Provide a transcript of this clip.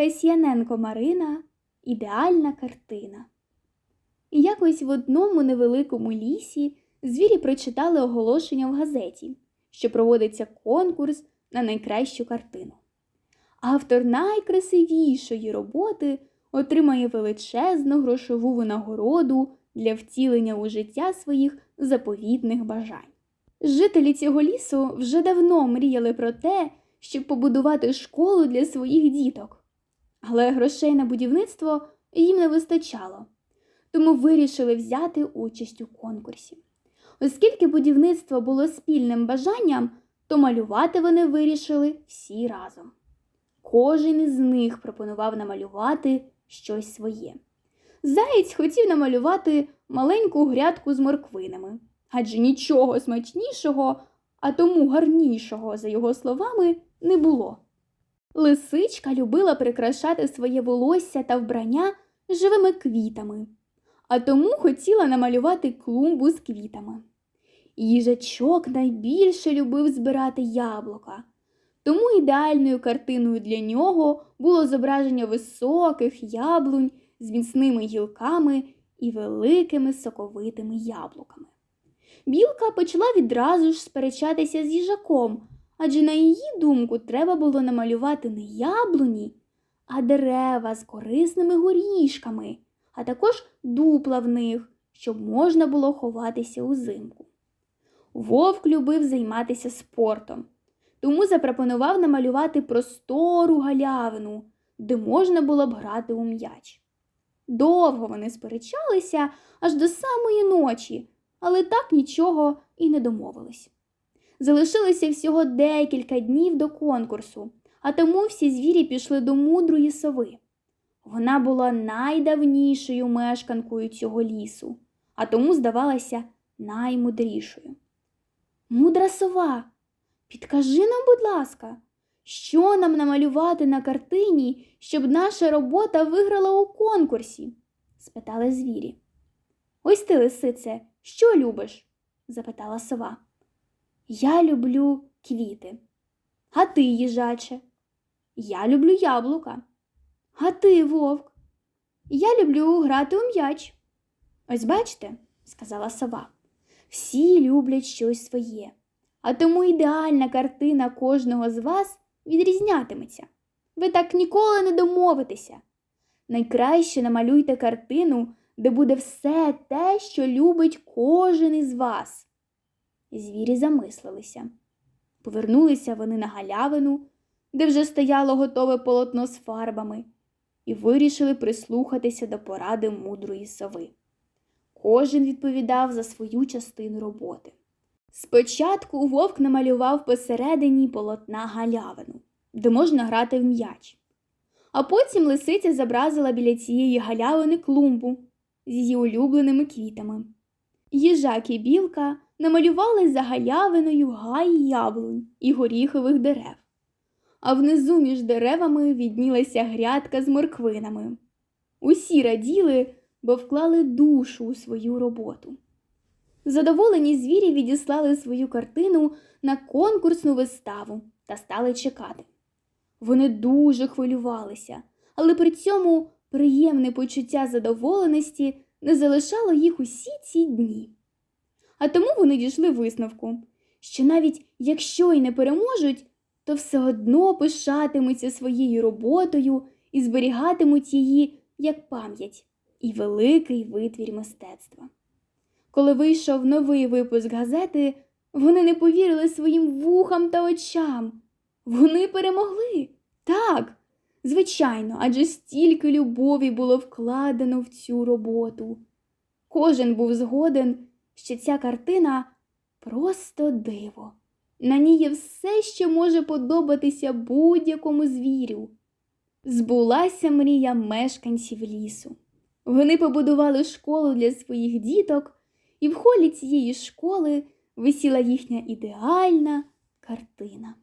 Касьяненко Марина ідеальна картина. Якось в одному невеликому лісі звірі прочитали оголошення в газеті, що проводиться конкурс на найкращу картину. Автор найкрасивішої роботи отримає величезну грошову винагороду для втілення у життя своїх заповітних бажань. Жителі цього лісу вже давно мріяли про те, щоб побудувати школу для своїх діток. Але грошей на будівництво їм не вистачало, тому вирішили взяти участь у конкурсі. Оскільки будівництво було спільним бажанням, то малювати вони вирішили всі разом. Кожен із них пропонував намалювати щось своє. Заєць хотів намалювати маленьку грядку з морквинами, адже нічого смачнішого, а тому гарнішого, за його словами, не було. Лисичка любила прикрашати своє волосся та вбрання живими квітами, а тому хотіла намалювати клумбу з квітами. Їжачок найбільше любив збирати яблука, тому ідеальною картиною для нього було зображення високих яблунь з міцними гілками і великими соковитими яблуками. Білка почала відразу ж сперечатися з їжаком, адже на її думку треба було намалювати не яблуні, а дерева з корисними горішками, а також дупла в них, щоб можна було ховатися узимку. Вовк любив займатися спортом, тому запропонував намалювати простору галявину, де можна було б грати у м'яч. Довго вони сперечалися аж до самої ночі, але так нічого і не домовились. Залишилося всього декілька днів до конкурсу, а тому всі звірі пішли до мудрої сови. Вона була найдавнішою мешканкою цього лісу, а тому здавалася наймудрішою. Мудра сова, підкажи нам, будь ласка, що нам намалювати на картині, щоб наша робота виграла у конкурсі? спитали звірі. Ось ти, лисице, що любиш? запитала сова. Я люблю квіти. А ти, їжаче? Я люблю яблука. А ти, вовк? Я люблю грати у м'яч. Ось бачите, сказала сова. Всі люблять щось своє, а тому ідеальна картина кожного з вас відрізнятиметься. Ви так ніколи не домовитеся. Найкраще намалюйте картину, де буде все те, що любить кожен із вас. Звірі замислилися. Повернулися вони на галявину, де вже стояло готове полотно з фарбами, і вирішили прислухатися до поради мудрої сови. Кожен відповідав за свою частину роботи. Спочатку вовк намалював посередині полотна галявину, де можна грати в м'яч. А потім лисиця зобразила біля цієї галявини клумбу з її улюбленими квітами. Їжак і білка намалювали за галявиною гай яблунь і горіхових дерев, а внизу між деревами віднілася грядка з морквинами. Усі раділи, бо вклали душу у свою роботу. Задоволені звірі відіслали свою картину на конкурсну виставу та стали чекати. Вони дуже хвилювалися, але при цьому приємне почуття задоволеності не залишало їх усі ці дні. А тому вони дійшли висновку, що навіть якщо й не переможуть, то все одно пишатимуться своєю роботою і зберігатимуть її як пам'ять і великий витвір мистецтва. Коли вийшов новий випуск газети, вони не повірили своїм вухам та очам. Вони перемогли. Так, звичайно, адже стільки любові було вкладено в цю роботу. Кожен був згоден, що ця картина просто диво. На ній є все, що може подобатися будь-якому звірю. Збулася мрія мешканців лісу. Вони побудували школу для своїх діток, і в холі цієї школи висіла їхня ідеальна картина.